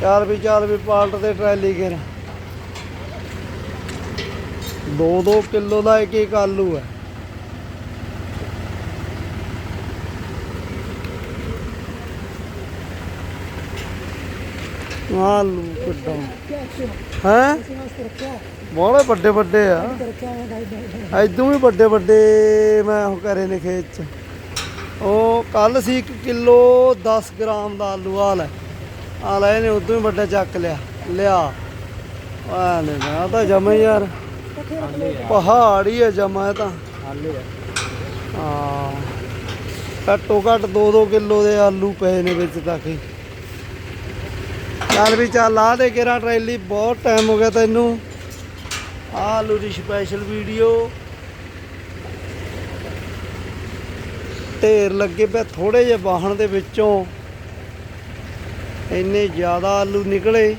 ਚੱਲ ਵੀ ਚੱਲ ਵੀ, ਪਾਲਟ ਤੇ ਟਰੈਲੀ ਘੇਰ 2-2 ਕਿਲੋ ਦਾ ਇੱਕ ਇੱਕ ਆਲੂ ਹੈ ਆਲੂ ਕਿੱਡਾ ਹੈ? ਬਹੁਤ ਵੱਡੇ ਵੱਡੇ ਆ। ਐਦੋਂ ਵੀ ਵੱਡੇ ਵੱਡੇ ਮੈਂ ਉਹ ਕਰੇ ਨੇ ਖੇਤ ਚ। ਉਹ ਕੱਲ ਸੀ 1 ਕਿਲੋ 10 ਗ੍ਰਾਮ ਦਾ ਆਲੂ ਆ ਲੈ। ਆ ਲੈ ਇਹਨੇ ਉਦੋਂ ਹੀ ਵੱਡਾ ਚੱਕ ਲਿਆ। ਲਿਆ। ਆ ਨੇ ਮੈਂ ਤਾਂ ਜਮਾ ਯਾਰ। ਪਹਾੜ ਹੀ ਹੈ ਜਮਾ ਇਹ ਤਾਂ। ਹਾਂ। ਘੱਟੋ ਘੱਟ 2-2 ਕਿਲੋ ਦੇ ਆਲੂ ਪਏ ਨੇ ਵਿੱਚ ਤੱਕ ਹੀ। ਚੱਲ ਵੀ ਚੱਲ ਆ ਦੇ ਕਿਹੜਾ ਟਰੈਲੀ ਬਹੁਤ ਟਾਈਮ ਹੋ ਗਿਆ ਤੈਨੂੰ। ਆਹ ਆਲੂ ਦੀ ਸਪੈਸ਼ਲ ਵੀਡੀਓ ਢੇਰ ਲੱਗੇ ਪਏ ਥੋੜੇ ਜਿਹੇ ਵਾਹਣ ਦੇ ਵਿੱਚੋਂ। ਇੰਨੇ ਜ਼ਿਆਦਾ ਆਲੂ ਨਿਕਲੇ।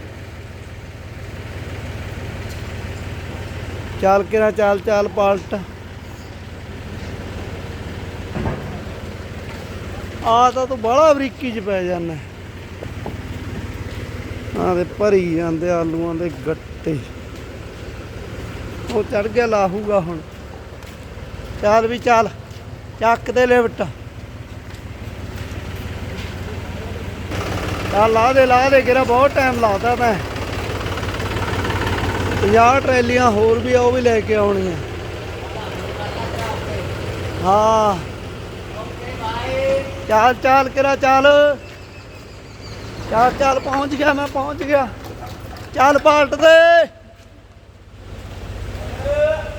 ਚੱਲ ਕੇ ਨਾ ਚੱਲ ਚੱਲ ਪਲਟ। ਆ ਤਾਂ ਤੂੰ ਬੜਾ ਬਰੀਕੀ ਚ ਪੈ ਜਾਂਦਾ। ਆ ਦੇ ਭਰੀ ਜਾਂਦੇ ਆਲੂਆਂ ਦੇ ਗੱਟੇ। ਉਹ ਚੜ ਗਿਆ, ਲਾਹੂਗਾ ਹੁਣ। ਚੱਲ ਵੀ ਚੱਲ, ਚੱਕ ਦੇ ਲਿਵਟ ਚੱਲ ਲਾ ਦੇ ਲਾ ਦੇ ਕਿਰਾ ਬਹੁਤ ਟਾਈਮ ਲਾਤਾ ਮੈਂ। 50 ਟਰੈਲੀਆਂ ਹੋਰ ਵੀ ਆ, ਉਹ ਵੀ ਲੈ ਕੇ ਆਉਣੀਆਂ। ਹਾਂ। ਚੱਲ ਚੱਲ ਕਿਰਾ ਚੱਲ। ਚੱਲ ਚੱਲ, ਪਹੁੰਚ ਗਿਆ ਮੈਂ, ਪਹੁੰਚ ਗਿਆ। ਚੱਲ, ਪਾਲਟ ਦੇ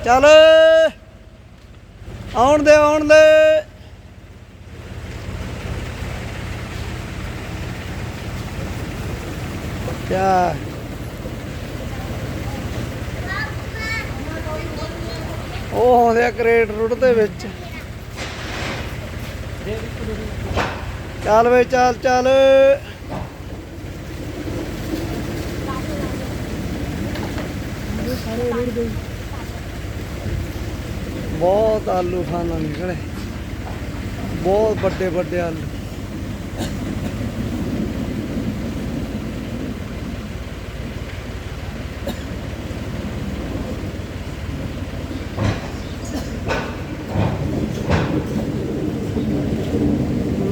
ਚੱਲ। ਆਉਣ ਦੇ ਆਉਣ ਦੇ। ਕਿਆ ਉਹ ਆਉਂਦੇ ਆ ਕਰੇਟ ਰੁੱਟ ਦੇ ਵਿੱਚ। ਚੱਲ ਵੇ ਚੱਲ ਚੱਲ। ਬਹੁਤ ਆਲੂ ਖਾਣਾ ਨਿਕਲੇ ਬਹੁਤ ਵੱਡੇ ਵੱਡੇ ਆਲੂ।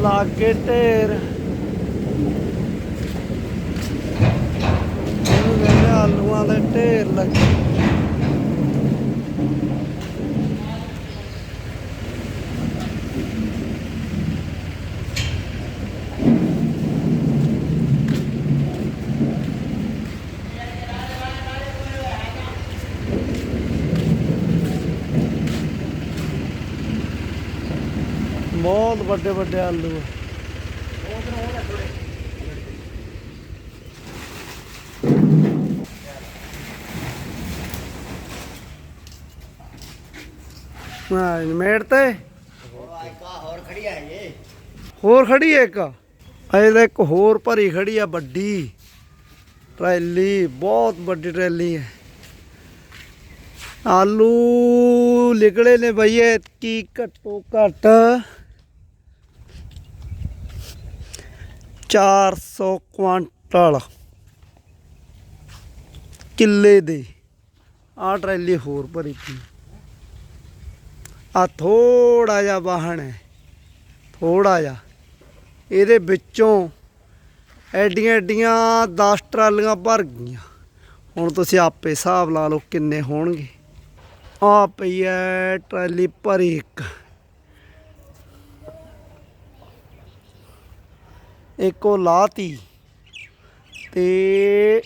ਲਾਗੇ ਢੇਰ। ਇਹਨੂੰ ਕਹਿੰਦੇ ਆਲੂਆਂ ਦੇ ਢੇਰ ਲੱਗੇ। ਬਹੁਤ ਵੱਡੇ ਵੱਡੇ ਆਲੂ ਆ। ਹਾਂ ਮੇੜ ਤੇ। ਹੋਰ ਖੜੀ ਹੈ ਇਹ ਹੋਰ ਖੜੀ ਹੈ ਇੱਕ। ਅਜੇ ਤਾਂ ਇੱਕ ਹੋਰ ਭਰੀ ਖੜੀ ਆ, ਵੱਡੀ। ਟਰੈਲੀ, ਬਹੁਤ ਵੱਡੀ ਟਰੈਲੀ ਹੈ ਆਲੂ ਨਿਕਲੇ ਨੇ ਬਈਏ ਕੀ ਘੱਟੋ ਘੱਟ 400 ਕੁਆਂਟਲ ਕਿੱਲੇ ਦੇ। ਆ ਟਰੈਲੀ ਹੋਰ ਭਰੀ ਪਈ। ਆ ਥੋੜਾ ਜਿਹਾ ਵਾਹਣ ਹੈ। ਥੋੜਾ ਜਿਹਾ। ਇਹਦੇ ਵਿੱਚੋਂ ਐਡੀਆਂ ਐਡੀਆਂ 10 ਟਰਾਲੀਆਂ ਭਰ ਗਈਆਂ। ਹੁਣ ਤੁਸੀਂ ਆਪੇ ਹਿਸਾਬ ਲਾ ਲਓ ਕਿੰਨੇ ਹੋਣਗੇ। ਆ ਪਈ ਐ ਟਰਾਲੀ ਭਰੀ ਇੱਕ। ਇੱਕ ਉਹ ਲਾਤੀ ਤੇ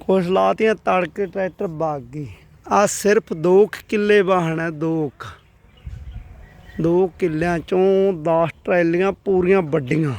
ਕੁਛ ਲਾਤੀਆਂ ਤੜਕੇ ਟਰੈਕਟਰ ਭੱਗ ਗਈ। ਆ ਸਿਰਫ 2 ਕਿੱਲੇ ਵਾਹਣ ਹੈ 2 ਦੋ ਕਿੱਲਿਆਂ ਚੋਂ 10 ਟਰੈਲੀਆਂ ਪੂਰੀਆਂ ਵੱਡੀਆਂ।